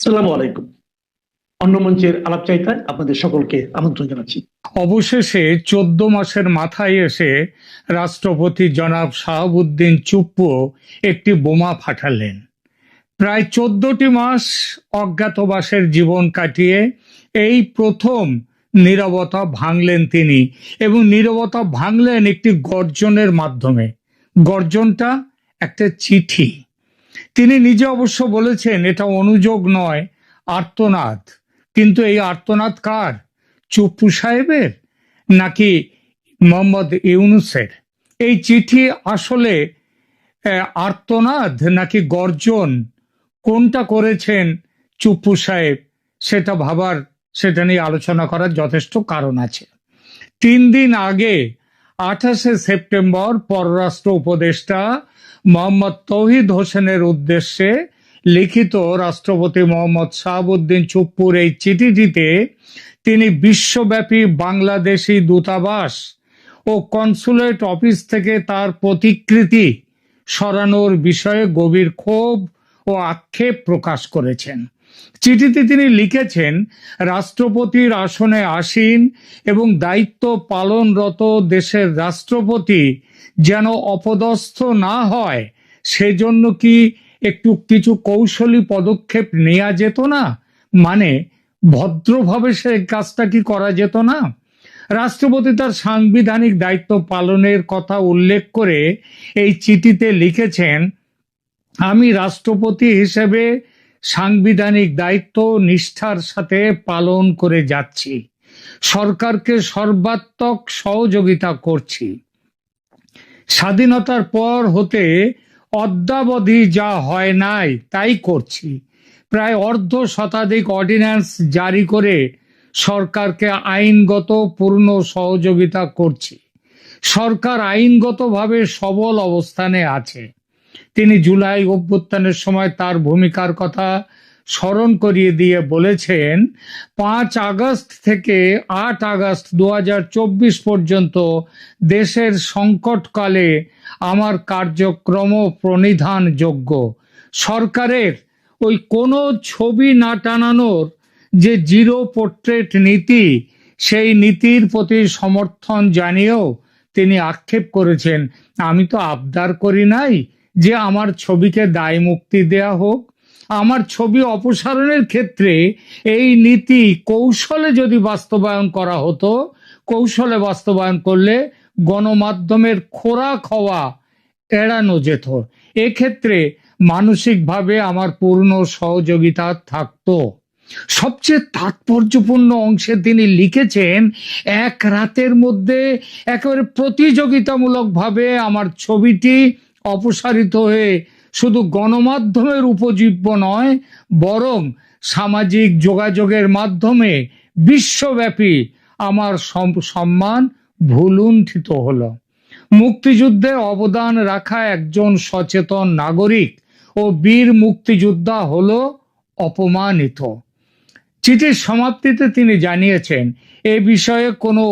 আসসালামু অন্য মঞ্চের আলাপচারিতায় আপনাদের সকলকে আমন্ত্রণ জানাচ্ছি। অবশেষে চোদ্দ মাসের মাথায় এসে রাষ্ট্রপতি জনাব শাহাবুদ্দিন চুপ্পু একটি বোমা ফাটালেন। প্রায় চোদ্দটি মাস অজ্ঞাতবাসের জীবন কাটিয়ে এই প্রথম নীরবতা ভাঙলেন তিনি এবং নীরবতা ভাঙলেন একটি গর্জনের মাধ্যমে। গর্জনটা একটা চিঠি। তিনি নিজে অবশ্য বলেছেন, এটা অনুযোগ নয়, আর্তনাদ। কিন্তু এই আর্তনাদ কার? চুপ্পু সাহেবের নাকি মোহাম্মদ ইউনুসের? এই চিঠি আসলে আর্তনাদ নাকি গর্জন? কোনটা করেছেন চুপ্পু সাহেব? সেটা ভাবার, সেটা নিয়ে আলোচনা করার যথেষ্ট কারণ আছে। তিন দিন আগে, আঠাশে সেপ্টেম্বর, পররাষ্ট্র উপদেষ্টা মোহাম্মদ তৌহিদ হোসেনের উদ্দেশ্যে লিখিত রাষ্ট্রপতি মোহাম্মদ শাহাবুদ্দিন চুপ্পুর এই চিঠিটিতে তিনি বিশ্বব্যাপী বাংলাদেশি দূতাবাস ও কনসুলেট অফিস থেকে তার প্রতিকৃতি সরানোর বিষয়ে গভীর ক্ষোভ ও আক্ষেপ প্রকাশ করেছেন। চিঠিতে তিনি লিখেছেন, রাষ্ট্রপতির আসনে আসীন এবং দায়িত্ব পালনরত দেশের রাষ্ট্রপতি যেন অপদস্থ না হয়, সেজন্য কি একটু কিছু কৌশলী পদক্ষেপ নেওয়া যেত না? মানে ভদ্রভাবে সে কাজটা কি করা যেত না? রাষ্ট্রপতি তার সাংবিধানিক দায়িত্ব পালনের কথা উল্লেখ করে এই চিঠিতে লিখেছেন, আমি রাষ্ট্রপতি হিসেবে সাংবিধানিক দায়িত্ব নিষ্ঠার সাথে পালন করে যাচ্ছি। সরকারকে সর্বাত্মক সহযোগিতা করছি। স্বাধীনতার পর হতে অদ্যাবধি যা হয় নাই, তাই করছি। প্রায় অর্ধ শতাধিক অর্ডিন্যান্স জারি করে সরকারকে আইনগত পূর্ণ সহযোগিতা করছি। সরকার আইনগতভাবে সবল অবস্থানে আছে। তিনি জুলাই অভ্যুত্থানের সময় তার ভূমিকার কথা স্মরণ করিয়ে দিয়ে বলেছেন, পাঁচ আগস্ট থেকে আট আগস্ট দু হাজার চব্বিশ পর্যন্ত দেশের সংকটকালে আমার কার্যক্রম প্রণিধানযোগ্য। সরকারের ওই কোনো ছবি না টানানোর যে জিরো পোর্ট্রেট নীতি, সেই নীতির প্রতি সমর্থন জানিয়েও তিনি আক্ষেপ করেছেন। আমি তো আবদার করি নাই যে আমার ছবিকে দায় মুক্তি দেয়া হোক আমার ছবি অপসারণের ক্ষেত্রে এই নীতি কৌশলে যদি বাস্তবায়ন করা হতো, কৌশলে বাস্তবায়ন করলে গণমাধ্যমের খোরাক হওয়া এড়ানো যেত। এক্ষেত্রে মানসিকভাবে আমার পূর্ণ সহযোগিতা থাকতো। সবচেয়ে তাৎপর্যপূর্ণ অংশে তিনি লিখেছেন, এক রাতের মধ্যে একেবারে প্রতিযোগিতামূলকভাবে আমার ছবিটি অপসারিত হয়ে শুধু গণমাধ্যমের উপজীব্য নয়, বরং সামাজিক যোগাযোগের মাধ্যমে বিশ্বব্যাপী আমার সম্মান ভুলুণ্ঠিত হল। মুক্তিযুদ্ধে অবদান রাখা একজন সচেতন নাগরিক ও বীর মুক্তিযোদ্ধা হল অপমানিত। চিঠির সমাপ্তিতে তিনি জানিয়েছেন, এ বিষয়ে কোনো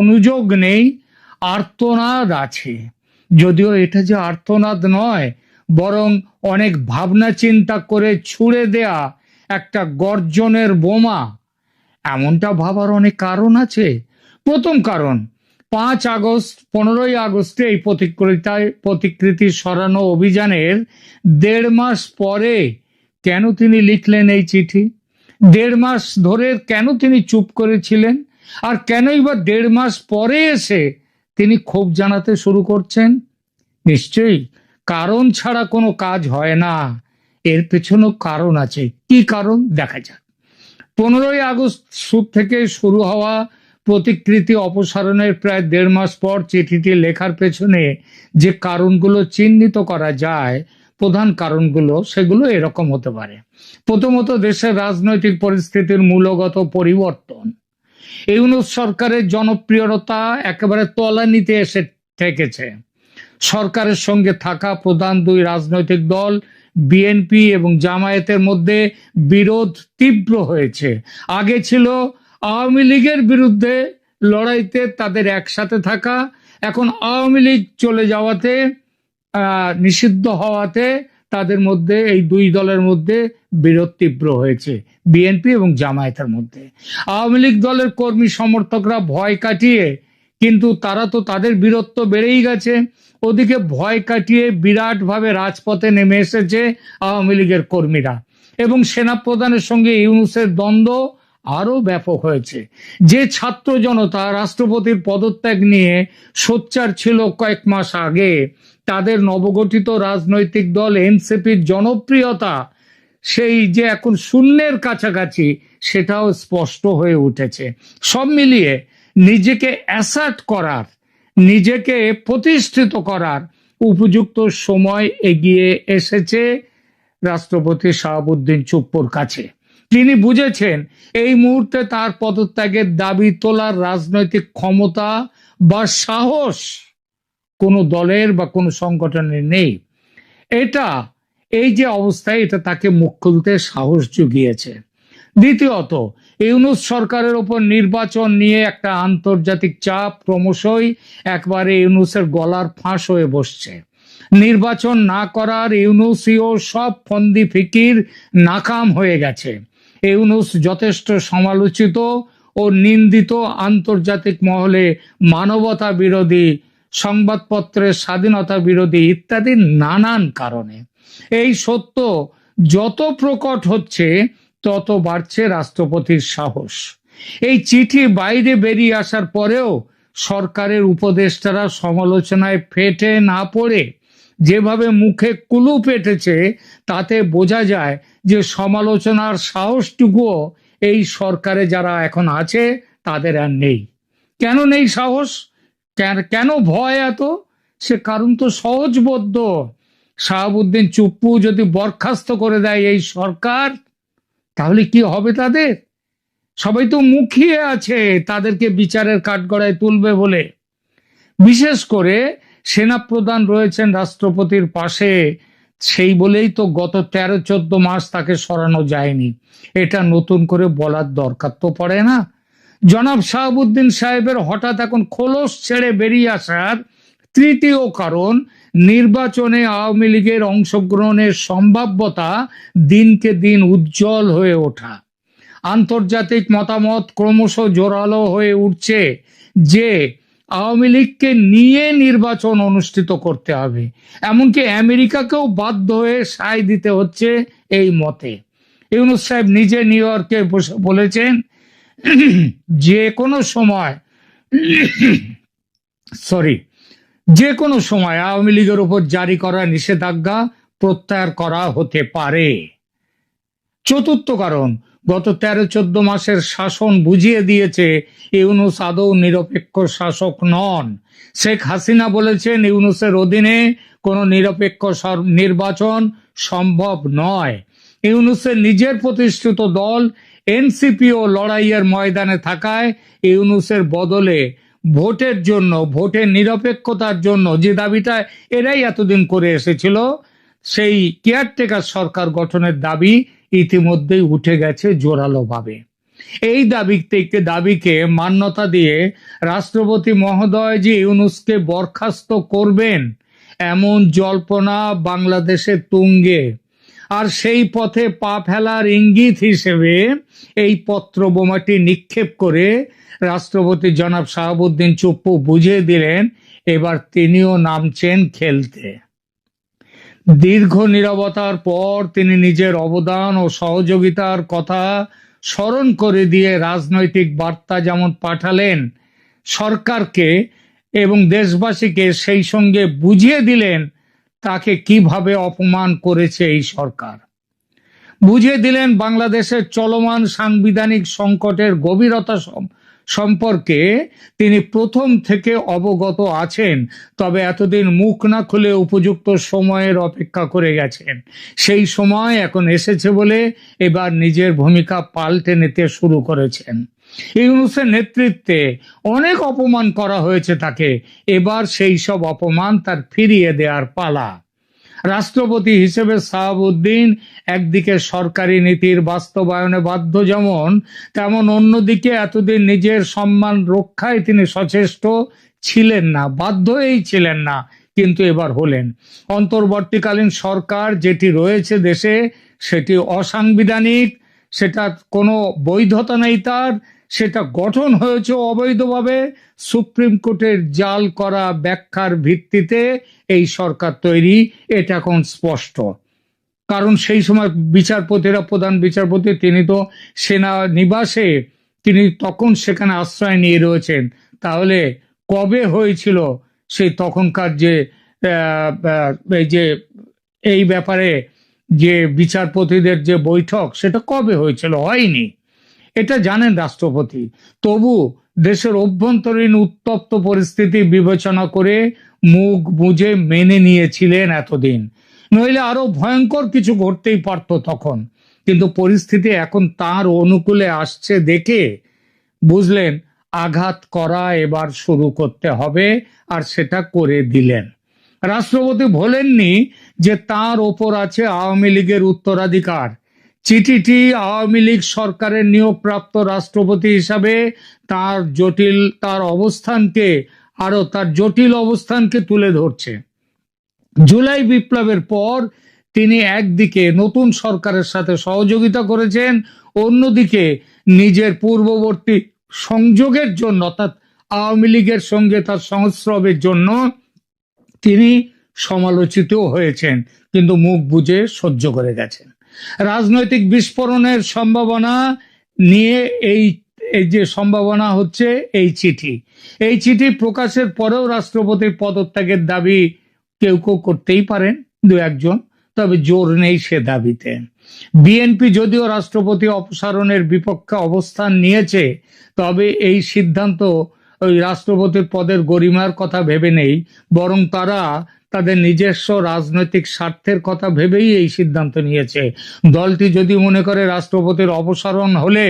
অনুযোগ নেই, আর্তনাদ আছে। যদিও এটা যে আর্তনাদ নয় বরং অনেক ভাবনা চিন্তা করে ছুড়ে দেয়া একটা গর্জনের বোমা। এমনটা ভাবার অনেক কারণ আছে। প্রথম কারণ, পাঁচ আগস্ট, পনেরোই আগস্টে এই প্রতিকৃতায় প্রতিকৃতি সরানো অভিযানের দেড় মাস পরে কেন তিনি লিখলেন এই চিঠি? দেড় মাস ধরে কেন তিনি চুপ করেছিলেন? আর কেনই বা দেড় মাস পরে এসে তিনি ক্ষোভ জানাতে শুরু করছেন? নিশ্চয়ই কারণ ছাড়া কোনো কাজ হয় না। এর পেছনেও কারণ আছে। কি কারণ? দেখা যাক। পনেরোই আগস্ট সুদ থেকে শুরু হওয়া প্রতিকৃতি অপসারণের প্রায় দেড় মাস পর চিঠিটি লেখার পেছনে যে কারণগুলো চিহ্নিত করা যায়, প্রধান কারণগুলো, সেগুলো এরকম হতে পারে। প্রথমত, দেশের রাজনৈতিক পরিস্থিতির মূলগত পরিবর্তন। ইউনুস সরকারের জনপ্রিয়তা একেবারে তলানিতে এসে ঠেকেছে। সরকারের সঙ্গে থাকা প্রধান দুই রাজনৈতিক দল, বিএনপি এবং জামায়াতের মধ্যে বিরোধ তীব্র হয়েছে। আগে ছিল আওয়ামী লীগের বিরুদ্ধে লড়াইতে তাদের একসাথে থাকা, এখন আওয়ামী লীগ চলে যাওয়াতে নিষিদ্ধ হওয়াতে তাদের মধ্যে, এই দুই দলের মধ্যে বিরোধ তীব্র হয়েছে, বিএনপি এবং জামায়াতের মধ্যে। আওয়ামী লীগ দলের কর্মী সমর্থকরা ভয় কাটিয়ে কিন্তু তারা তো তাদের বীরত্ব বেড়েই গেছে। ওদিকে ভয় কাটিয়ে বিরাটভাবে রাজপথে নেমে এসেছে আওয়ামী লীগের কর্মীরা। এবং সেনাপ্রধানের সঙ্গে ইউনুসের দ্বন্দ্ব আরও ব্যাপক হয়েছে। যে ছাত্র জনতা রাষ্ট্রপতির পদত্যাগ নিয়ে সোচ্চার ছিল কয়েক মাস আগে, তাদের নবগঠিত রাজনৈতিক দল এনসিপির জনপ্রিয়তা, সেই যে এখন শূন্যের কাছাকাছি, সেটাও স্পষ্ট হয়ে উঠেছে। সব মিলিয়ে নিজেকে অ্যাসার্ট করার, নিজেকে প্রতিষ্ঠিত করার উপযুক্ত সময় এগিয়ে এসেছে রাষ্ট্রপতি শাহাবুদ্দিন চুপ্পুর কাছে। তিনি বুঝেছেন, এই মুহূর্তে তার পদত্যাগের দাবি তোলার রাজনৈতিক ক্ষমতা বা সাহস কোনো দলের বা কোনো সংগঠনের নেই। এটা, এই যে অবস্থায় এটা তাকে মুখ খুলতে সাহস জুগিয়েছে। দ্বিতীয়ত, ইউনুস সরকারের ওপর নির্বাচন নিয়ে একটা আন্তর্জাতিক চাপ ক্রমশই একবারে ইউনুসের গলার ফাঁস হয়ে বসছে। নির্বাচন না করার ইউনুসিও সব ফন্দি ফিকির নাকাম হয়ে গেছে। ইউনুস যথেষ্ট সমালোচিত ও নিন্দিত আন্তর্জাতিক মহলে মানবতা বিরোধী, সংবাদপত্রের স্বাধীনতা বিরোধী ইত্যাদি নানান কারণে। এই সত্য যত প্রকট হচ্ছে তত বাড়ছে রাষ্ট্রপতির সাহস। এই চিঠি বাইরে বেরিয়ে আসার পরেও সরকারের উপদেষ্টারা সমালোচনায় ফেটে না পড়ে যেভাবে মুখে কুলু পেটেছে, তাতে বোঝা যায় যে সমালোচনার সাহসটুকুও এই সরকারে যারা এখন আছে, তাদের আর নেই। কেন নেই সাহস? কেন- ভয় এত? সে কারণ তো সহজবদ্ধ শাহাবুদ্দিন চুপ্পু যদি বরখাস্ত করে দেয় এই সরকার তাহলে কি হবে তাদের? সবাই তো মুখিয়ে আছে, তাদেরকে বিচারের কাঠগড়ায় তুলবে বলে। বিশেষ করে সেনাপ্রধান রয়েছেন রাষ্ট্রপতির পাশে, সেই বলেই তো গত তেরো, চোদ্দ মাস তাকে সরানো যায়নি। এটা নতুন করে বলার দরকার তো পড়ে না। জনাব শাহাবুদ্দিন সাহেবের হঠাৎ এখন খোলস ছেড়ে বেরিয়ে আসার তৃতীয় কারণ নির্বাচনে আওয়ামী লীগের অংশগ্রহণের সম্ভাব্যতা দিনকে দিন উজ্জ্বল হয়ে ওঠা। আন্তর্জাতিক মতামত ক্রমশ জোরালো হয়ে উঠছে যে আওয়ামী লীগকে নিয়ে নির্বাচন অনুষ্ঠিত করতে হবে। এমনকি আমেরিকাকেও বাধ্য হয়ে সায় দিতে হচ্ছে এই মতে। ইউনুস সাহেব নিজে নিউ ইয়র্কে বসে, বলেছেন, যে কোনো সময়, সরি যে কোনো সময় আওয়ামী লীগের উপর জারি করা নিষেধাজ্ঞা প্রত্যাহার করা হতে পারে। চতুর্থ কারণ, গত তেরো চোদ্দ মাসের শাসন বুঝিয়ে দিয়েছে ইউনুস আদৌ নিরপেক্ষ শাসক নন। শেখ হাসিনা বলেছেন ইউনুসের অধীনে কোনো নিরপেক্ষ নির্বাচন সম্ভব নয়। ইউনুসের নিজের প্রতিষ্ঠিত দল এনসিপিও লড়াইয়ের ময়দানে থাকায় ইউনুসের বদলে ভোটের জন্য, ভোটের নিরপেক্ষতার জন্য যে দাবিটা এরাই এতদিন করে এসেছিল, সেই কেয়ারটেকার সরকার গঠনের দাবি ইতিমধ্যেই উঠে গেছে জোরালোভাবে। এই দাবি থেকে, দাবিকে মান্যতা দিয়ে রাষ্ট্রপতি মহোদয় যে ইউনুসকে বরখাস্ত করবেন এমন জল্পনা বাংলাদেশের তুঙ্গে। আর সেই পথে পা ফেলার ইঙ্গিত হিসেবে এই পত্র বোমাটি নিক্ষেপ করে রাষ্ট্রপতি জনাব শাহাবুদ্দিন চুপ্পু বুঝিয়ে দিলেন, এবার তিনিও নামছেন খেলতে। দীর্ঘ নীরবতার পর তিনি নিজের অবদান ও সহযোগিতার কথা স্মরণ করে দিয়ে রাজনৈতিক বার্তা যেমন পাঠালেন সরকারকে এবং দেশবাসীকে সেই সঙ্গে বুঝিয়ে দিলেন তাকে কীভাবে অপমান করেছে এই সরকার? বুঝিয়ে দিলেন বাংলাদেশের চলমান সাংবিধানিক সংকটের গভীরতা সম্পর্কে তিনি প্রথম থেকে অবগত আছেন, তবে এতদিন মুখ না খুলে উপযুক্ত সময়ের অপেক্ষা করে গেছেন। সেই সময় এখন এসেছে বলে এবার নিজের ভূমিকা পাল্টে নিতে শুরু করেছেন। ইউনুসের নেতৃত্বে অনেক অপমান করা হয়েছে তাকে, এবার সেই সব অপমান তার ফিরিয়ে দেওয়ার পালা। রাষ্ট্রপতি হিসেবে সাহাবুদ্দিন একদিকে সরকারি নীতির বাস্তবায়নে বাধ্য যেমন, তেমন অন্যদিকে এতদিন নিজের সম্মান রক্ষায় তিনি সচেষ্ট ছিলেন না, বাধ্যই ছিলেন না, কিন্তু এবার হলেন। অন্তর্বর্তীকালীন সরকার যেটি রয়েছে দেশে, সেটি অসাংবিধানিক, সেটা কোনো বৈধতা নেই তার সেটা গঠন হয়েছে অবৈধভাবে। সুপ্রিম কোর্টের জাল করা ব্যাখ্যার ভিত্তিতে এই সরকার তৈরি, এটা এখন স্পষ্ট। কারণ সেই সময় বিচারপতিরা, প্রধান বিচারপতি, তিনি তো সেনা নিবাসে, তিনি তখন সেখানে আশ্রয় নিয়ে রয়েছেন। তাহলে কবে হয়েছিল সেই তখনকার যে এই যে, এই ব্যাপারে যে বিচারপতিদের যে বৈঠক, সেটা কবে হয়েছিল? হয়নি। এটা জানেন রাষ্ট্রপতি। তবু দেশের অভ্যন্তরীণ উত্তপ্ত পরিস্থিতি বিবেচনা করে মুখ বুঝে মেনে নিয়েছিলেন এতদিন। নইলে আরও ভয়ঙ্কর কিছু ঘটতেই পারতো তখন। কিন্তু পরিস্থিতি এখন তার অনুকূলে আসছে দেখে বুঝলেন, আঘাত করা এবার শুরু করতে হবে আর সেটা করে দিলেন। রাষ্ট্রপতি বলেননি যে তার ওপর আছে আওয়ামী লীগের উত্তরাধিকার। চিঠিটি আওয়ামী লীগ সরকারের নিয়োগপ্রাপ্ত রাষ্ট্রপতি হিসাবে তার জটিল, তার অবস্থানকে, আরও তার জটিল অবস্থানকে তুলে ধরছে। জুলাই বিপ্লবের পর তিনি একদিকে নতুন সরকারের সাথে সহযোগিতা করেছেন, অন্যদিকে নিজের পূর্ববর্তী সংযোগের জন্য, অর্থাৎ আওয়ামী লীগের সঙ্গে তার সংস্রবের জন্য তিনি সমালোচিত হয়েছেন, কিন্তু মুখ বুঝে সহ্য করে গেছেন। রাজনৈতিক বিস্ফোরণের সম্ভাবনা নিয়ে এই এই যে সম্ভাবনা হচ্ছে এই চিঠি। এই চিঠি প্রকাশের পরেও রাষ্ট্রপতির পদত্যাগের দাবি কেউ কেউ করতেই পারেন, দু একজন, তবে জোর নেই সে দাবিতে। বিএনপি যদিও রাষ্ট্রপতি অপসারণের বিপক্ষে অবস্থান নিয়েছে, তবে এই সিদ্ধান্ত ওই রাষ্ট্রপতির পদের গরিমার কথা ভেবে নেই, বরং তারা তাদের নিজস্ব রাজনৈতিক স্বার্থের কথা ভেবেই এই সিদ্ধান্ত নিয়েছে। দলটি যদি মনে করে রাষ্ট্রপতির অপসারণ হলে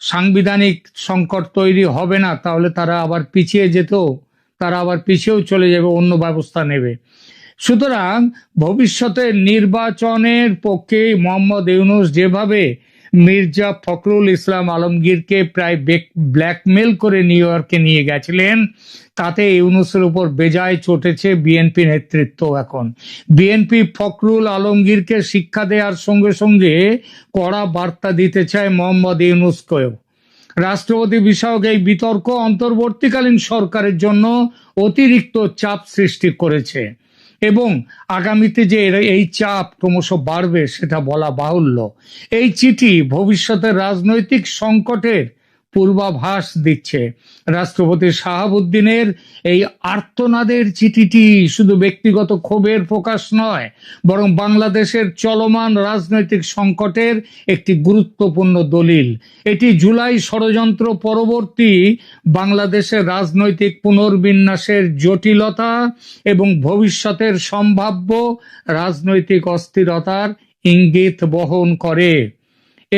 সাংবিধানিক সংকট তৈরি হবে না, তাহলে তারা আবার পিছিয়ে যেত, তারা আবার পিছিয়েও চলে যাবে, অন্য ব্যবস্থা নেবে। সুতরাং ভবিষ্যতে নির্বাচনের পক্ষে মোহাম্মদ ইউনুস যেভাবে মির্জা ফখরুল ইসলাম আলমগীরকে প্রায় ব্ল্যাকমেল করে নিউ ইয়র্কে নিয়ে গেছিলেন। তাতে ইউনুসের উপর বেজায় চটেছে বিএনপি নেতৃত্ব এখন। বিএনপি ফখরুল আলমগীরকে শিক্ষা দেওয়ার সঙ্গে সঙ্গে কড়া বার্তা দিতে চায় মোহাম্মদ ইউনুসকেও। রাষ্ট্রপতি বিষয়ক এই বিতর্ক অন্তর্বর্তীকালীন সরকারের জন্য অতিরিক্ত চাপ সৃষ্টি করেছে। এবং আগামীতে যে এই চাপ ক্রমশ বাড়বে, সেটা বলা বাহুল্য। এই চিঠি ভবিষ্যতের রাজনৈতিক সংকটের পূর্বাভাস দিচ্ছে। রাষ্ট্রপতি শাহাবুদ্দিনের এই আর্তনাদের চিঠিটি শুধু ব্যক্তিগত ক্ষোভের প্রকাশ নয়, বরং বাংলাদেশের চলমান রাজনৈতিক সংকটের একটি গুরুত্বপূর্ণ দলিল। এটি জুলাই ষড়যন্ত্র পরবর্তী বাংলাদেশের রাজনৈতিক পুনর্বিন্যাসের জটিলতা এবং ভবিষ্যতের সম্ভাব্য রাজনৈতিক অস্থিরতার ইঙ্গিত বহন করে।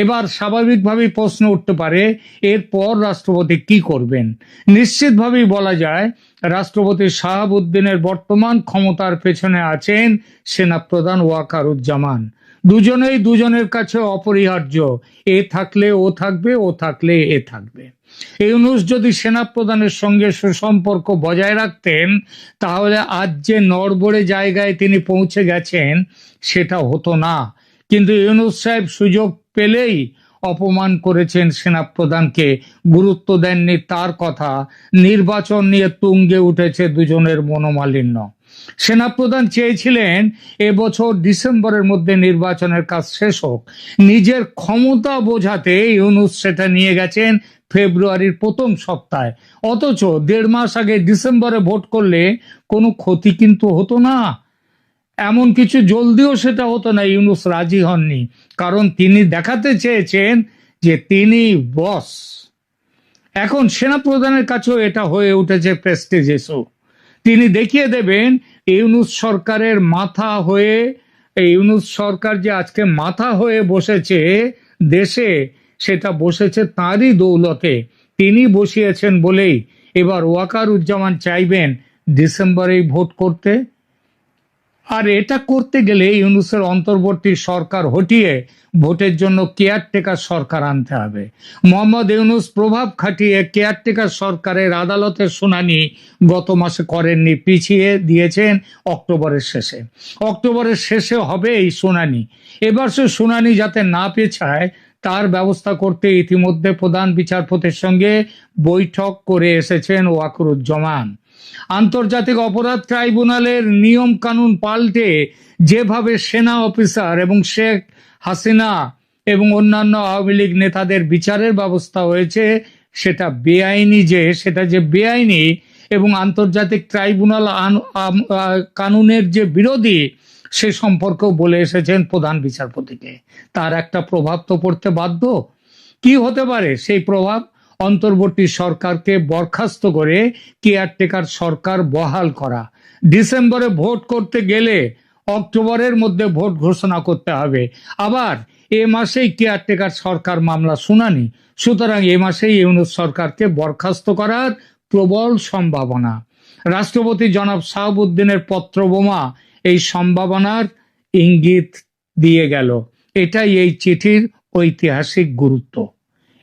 এবার স্বাভাবিকভাবেই প্রশ্ন উঠতে পারে, এরপর রাষ্ট্রপতি কি করবেন? নিশ্চিতভাবেই বলা যায়, রাষ্ট্রপতি শাহাবুদ্দিনের বর্তমান ক্ষমতার পেছনে আছেন সেনাপ্রধান ওয়াকারুজ্জামান। দুজনেই দুজনের কাছে অপরিহার্য, এ থাকলে ও থাকবে, ও থাকলে এ থাকবে। ইউনুস যদি সেনাপ্রধানের সঙ্গে সুসম্পর্ক বজায় রাখতেন, তাহলে আজ যে নড়বড়ে জায়গায় তিনি পৌঁছে গেছেন, সেটা হতো না। কিন্তু ইউনুস সাহেব সুযোগ পেলেই অপমান করেছেন সেনাপ্রধানকে। গুরুত্ব দেননি তার কথা। নির্বাচন নিয়ে তুঙ্গে উঠেছে দুজনের মনোমালিন্য। সেনাপ্রধান চেয়েছিলেন এবছর ডিসেম্বরের মধ্যে নির্বাচনের কাজ শেষ হোক। নিজের ক্ষমতা বোঝাতে ইউনুস সেটা নিয়ে গেছেন ফেব্রুয়ারির প্রথম সপ্তাহে। অথচ দেড় মাস আগে ডিসেম্বরে ভোট করলে কোনো ক্ষতি কিন্তু হতো না। এমন কিছু জলদিও সেটা হতো না, ইউনুস রাজি হননি। কারণ তিনি দেখাতে চেয়েছেন যে তিনি বস। এখন সেনাপ্রধানের কাছেও এটা হয়ে উঠেছে প্রেস্টিজ ইস্যু তিনি দেখিয়ে দেবেন, ইউনুস সরকারের মাথা হয়ে ইউনুস সরকার যে আজকে মাথা হয়ে বসেছে দেশে, সেটা বসেছে তারই দৌলতে। তিনি বসিয়েছেন বলেই এবার ওয়াকার উজ্জামান চাইবেন ডিসেম্বরেই ভোট করতে। আর এটা করতে গেলে ইউনুসের অন্তর্বর্তী সরকার হটিয়ে ভোটের জন্য কেয়ারটেকার সরকার আনতে হবে। মোহাম্মদ ইউনুস প্রভাব খাটিয়ে কেয়ারটেকার সরকারের আদালতের শুনানি গত মাসে করেননি, পিছিয়ে দিয়েছেন অক্টোবরের শেষে। অক্টোবরের শেষে হবে এই শুনানি। এবার সে শুনানি যাতে না পেছায়, তার ব্যবস্থা করতে ইতিমধ্যে প্রধান বিচারপতির সঙ্গে বৈঠক করে এসেছেন ওয়াকরুজ্জামান। আন্তর্জাতিক অপরাধ ট্রাইব্যুনালের নিয়ম কানুন পাল্টে যেভাবে সেনা অফিসার এবং শেখ হাসিনা এবং অন্যান্য আওয়ামী লীগ নেতাদের বিচারের ব্যবস্থা হয়েছে, সেটা বেআইনি যে, সেটা যে বেআইনি এবং আন্তর্জাতিক ট্রাইব্যুনাল কানুনের যে বিরোধী, সে সম্পর্কেও বলে এসেছেন প্রধান বিচারপতিকে। তার একটা প্রভাব তো পড়তে বাধ্য। কি হতে পারে সেই প্রভাব? অন্তর্বর্তী সরকারকে বরখাস্ত করে কেয়ারটেকার সরকার বহাল করা। ডিসেম্বরে ভোট করতে গেলে অক্টোবরের মধ্যে ভোট ঘোষণা করতে হবে। আবার এ মাসেই কেয়ারটেকার সরকার মামলা শুনানি। সুতরাং এ মাসেই ইউনুস সরকারকে বরখাস্ত করার প্রবল সম্ভাবনা। রাষ্ট্রপতি জনাব শাহাবুদ্দিনের পত্রবোমা এই সম্ভাবনার ইঙ্গিত দিয়ে গেল। এটাই এই চিঠির ঐতিহাসিক গুরুত্ব।